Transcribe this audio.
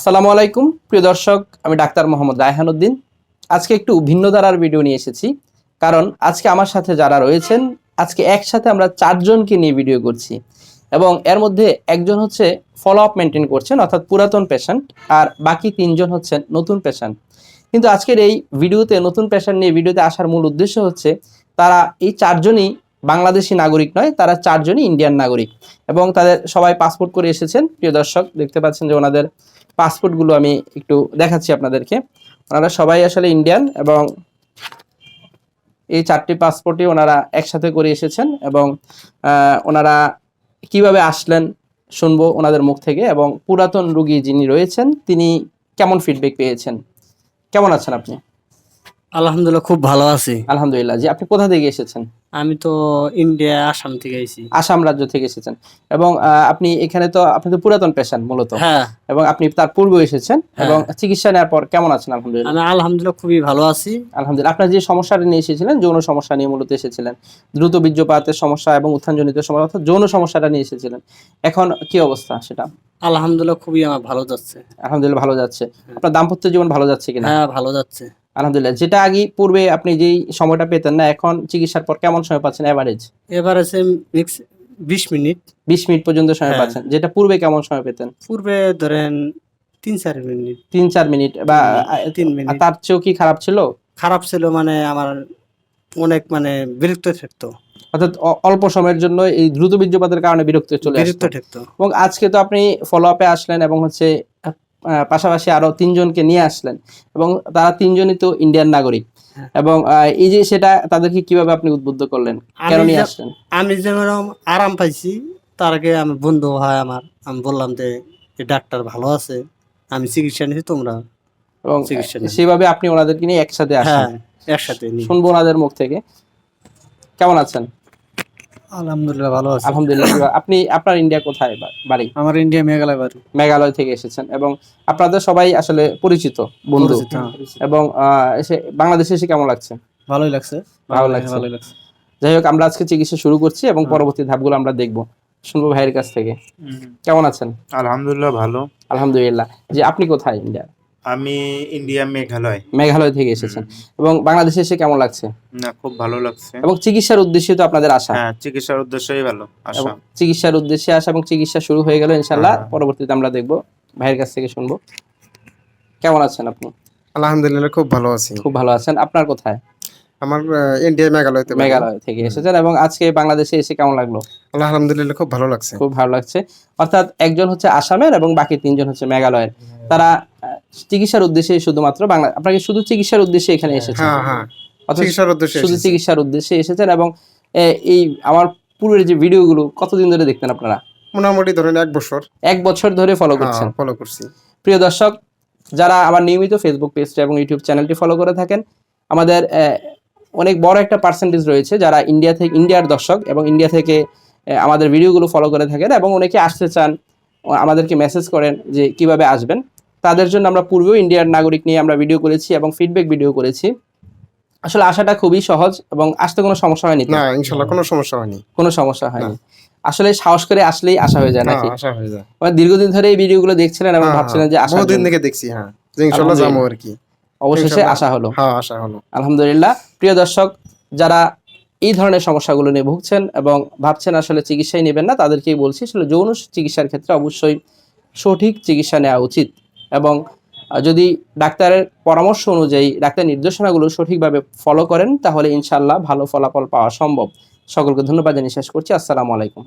আসসালামু আলাইকুম, প্রিয় দর্শক, আমি ডাক্তার মোহাম্মদ রায়হানুদ্দিন আজকে একটু ভিন্ন ধারার ভিডিও নিয়ে এসেছি, কারণ আজকে আমার সাথে যারা রয়েছেন, আজকে একসাথে আমরা চারজনকে নিয়ে ভিডিও করছি এবং এর মধ্যে একজন হচ্ছে ফলো আপ মেনটেন করছেন, অর্থাৎ পুরাতন পেশেন্ট আর বাকি তিনজন হচ্ছেন নতুন পেশেন্ট কিন্তু আজকের এই ভিডিওতে, নতুন পেশেন্ট নিয়ে ভিডিওতে আসার মূল উদ্দেশ্য হচ্ছে, তারা এই চারজনই বাংলাদেশি নাগরিক নয়, তারা চারজনই ইন্ডিয়ান নাগরিক এবং তাদের সবাই পাসপোর্ট করে এসেছেন। প্রিয় দর্শক, দেখতে পাচ্ছেন যে ওনাদের পাসপোর্টগুলো আমি একটু দেখাচ্ছি আপনাদেরকে। ওনারা সবাই আসলে ইন্ডিয়ান এবং এই চারটি পাসপোর্টই ওনারা একসাথে করে এসেছেন এবং ওনারা কীভাবে আসলেন শুনব ওনাদের মুখ থেকে এবং পুরাতন রুগী যিনি রয়েছেন তিনি কেমন ফিডব্যাক পেয়েছেন? কেমন আছেন আপনি? আলহামদুলিল্লাহ খুব ভালো আছি। আলহামদুলিল্লাহ। জি আপনি কোথা থেকে এসেছেন? আমি তো ইন্ডিয়া আসাম থেকে আইছি আসাম রাজ্য থেকে এসেছেন। এবং আপনি এখানে তো আপনি তো পুরাতন পেশেন্ট মূলত। হ্যাঁ। এবং আপনি তার পূর্বে এসেছেন হ্যাঁ। এবং চিকিৎসা নেওয়ার পর কেমন আছেন আলহামদুলিল্লাহ? আমি আলহামদুলিল্লাহ খুবই ভালো আছি। আলহামদুলিল্লাহ। আপনার যে সমস্যাটা নিয়ে এসেছিলেন যৌন সমস্যা নিয়ে মূলত এসেছিলেন। দ্রুত বীর্যপাতের সমস্যা এবং উত্থানজনিত সমস্যা অর্থাৎ যৌন সমস্যাটা নিয়ে এসেছিলেন। এখন কি অবস্থা সেটা? আলহামদুলিল্লাহ খুবই আমার ভালো যাচ্ছে। আলহামদুলিল্লাহ ভালো যাচ্ছে। আপনার দাম্পত্য জীবন ভালো যাচ্ছে কিনা? হ্যাঁ ভালো যাচ্ছে। আলহামদুলিল্লাহ। যেটা আগে পূর্বে আপনি যেই সময়টা পেতেন না এখন চিকিৎসার পর কেমন সময় পাচ্ছেন এভারেজ এবার মিক্স বিশ মিনিট। বিশ মিনিট পর্যন্ত সময় হ্যাঁ। পাচ্ছেন। যেটা পূর্বে কেমন সময় পেতেন? পূর্বে ধরেন তিন চার মিনিট। তিন চার মিনিট বা তিন মিনিট। তার চেয়েও কি খারাপ ছিল? খারাপ ছিল মানে আমার অনেক মানে বিরক্ত থাকতো অর্থাৎ অল্প সময়ের জন্য এই দ্রুত বীর্যপাতের কারণে বিরক্ত চলে বিরক্ত ঠেকতো। এবং আজকে তো আপনি ফলো আপে আসলেন এবং হচ্ছে পাশাপাশি আরও তিনজনকে নিয়ে আসলেন। এবং তারা তিনজনই তো ইন্ডিয়ান নাগরিক। এবং এই যে সেটা তাদেরকে কীভাবে আপনি উদ্বুদ্ধ করলেন? কেন নিয়ে আসলেন? আমি যেমন আরাম পাইছি তার আগে আমি বন্ধু হয় আমার। আমি বললাম যে ডাক্তার ভালো আছে আমি চিকিৎসা নিয়েছি তোমরা এবং চিকিৎসা সেভাবে আপনি ওনাদেরকে নিয়ে একসাথে আসেন হ্যাঁ একসাথে শুনব ওনাদের মুখ থেকে। কেমন আছেন? আলহামদুলিল্লাহ ভালো আছে। আলহামদুলিল্লাহ আপনি আপনার ইন্ডিয়া কোথায় বাড়ি? আমার ইন্ডিয়া মেঘালয় বাড়ি। মেঘালয় থেকে এসেছেন এবং আপনাদের সবাই আসলে পরিচিত বন্ধু। হ্যাঁ। এবং আহ, এসে বাংলাদেশে এসে কেমন লাগছে? ভালোই লাগছে। ভালো লাগছে। ভালোই লাগছে। যাই হোক আমরা আজকে চিকিৎসা শুরু করছি এবং হ্যাঁ। পরবর্তী ধাপগুলো আমরা দেখব। শুনব ভাইয়ের কাছ থেকে। কেমন আছেন? আলহামদুলিল্লাহ ভালো। আলহামদুলিল্লাহ। যে আপনি কোথায় ইন্ডিয়া? আমি ইন্ডিয়া মেঘালয়। মেঘালয় থেকে এসেছেন। এবং বাংলাদেশে এসে কেমন লাগছে? না খুব ভালো লাগছে। এবং চিকিৎসার উদ্দেশ্যে তো আপনাদের আশা। হ্যাঁ চিকিৎসার উদ্দেশ্যই ভালো আশা। চিকিৎসার উদ্দেশ্যে আসা এবং চিকিৎসা শুরু হয়ে গেল ইনশাল্লাহ হ্যাঁ। পরবর্তীতে আমরা দেখব ভাইয়ের কাছ থেকে শুনব। কেমন আছেন আপনি? আলহামদুলিল্লাহ খুব ভালো আছি। খুব ভালো আছেন। আপনার কোথায়? আমার ইন্ডিয়া মেঘালয়তে বাড়ি। মেঘালয় থেকে এসেছেন এবং আজকে বাংলাদেশে এসে কেমন লাগল? আলহামদুলিল্লাহ খুব ভালো লাগছে। খুব ভালো লাগছে। অর্থাৎ একজন হচ্ছে আসামের এবং বাকি তিনজন হচ্ছে মেঘালয়ের। তারা চিকিৎসার উদ্দেশ্যে শুধুমাত্র বাংলা আপনাকে শুধু চিকিৎসার উদ্দেশ্যে এখানে এসেছেন। হ্যাঁ হ্যাঁ। অথচ চিকিৎসার উদ্দেশ্যে শুধু চিকিৎসার উদ্দেশ্যে এসেছেন এবং এই আমার পূর্বের যে ভিডিওগুলো কতদিন ধরে দেখতেন আপনারা? মোটামুটি ধরেন এক বছর। এক বছর ধরে ফলো করছেন। ফলো করছি। প্রিয় দর্শক যারা আমার নিয়মিত ফেসবুক পেজটা এবং ইউটিউব চ্যানেলটি ফলো করে থাকেন আমাদের অনেক বড় একটা পার্সেন্টেজ রয়েছে যারা ইন্ডিয়া থেকে ইন্ডিয়ার দর্শক এবং ইন্ডিয়া থেকে আমাদের ভিডিওগুলো ফলো করে থাকেন এবং অনেকে আসতে চান আমাদেরকে মেসেজ করেন যে কীভাবে আসবেন। তাদের জন্য আমরা পূর্বেও ইন্ডিয়ার নাগরিক নিয়ে আমরা ভিডিও করেছি এবং ফিডব্যাক ভিডিও করেছি। আসলে আসাটা খুবই সহজ এবং আসতে কোনো সমস্যা হয়নি না ইনশাল্লাহ কোনো সমস্যা হয়নি। কোনো সমস্যা হয়নি। আসলে সাহস করে আসলেই আসা হয়ে যায় নাকি? হ্যাঁ, হয়ে যায়। মানে দীর্ঘদিন ধরে এই ভিডিওগুলো দেখছিলেন এবং হ্যাঁ, ভাবছিলেন যে হ্যাঁ, বহুদিন জন্য। থেকে দেখছি হ্যাঁ। যে ইনশাল্লাহ যাব আর কি। অবশেষে। আসা হলো। হ্যাঁ আশা হলো। আলহামদুলিল্লাহ। প্রিয় দর্শক যারা এই ধরনের সমস্যাগুলো নিয়ে ভুগছেন এবং ভাবছেন আসলে চিকিৎসাই নেবেন না তাদেরকেই বলছি আসলে যৌন চিকিৎসার ক্ষেত্রে অবশ্যই সঠিক চিকিৎসা নেওয়া উচিত। এবং যদি ডাক্তারের পরামর্শ অনুযায়ী ডাক্তার নির্দেশনাগুলো সঠিকভাবে ফলো করেন, তাহলে ইনশাল্লাহ ভালো ফলাফল পাওয়া সম্ভব। সকলকে ধন্যবাদ জানিয়ে শেষ করছি। আসসালামু আলাইকুম।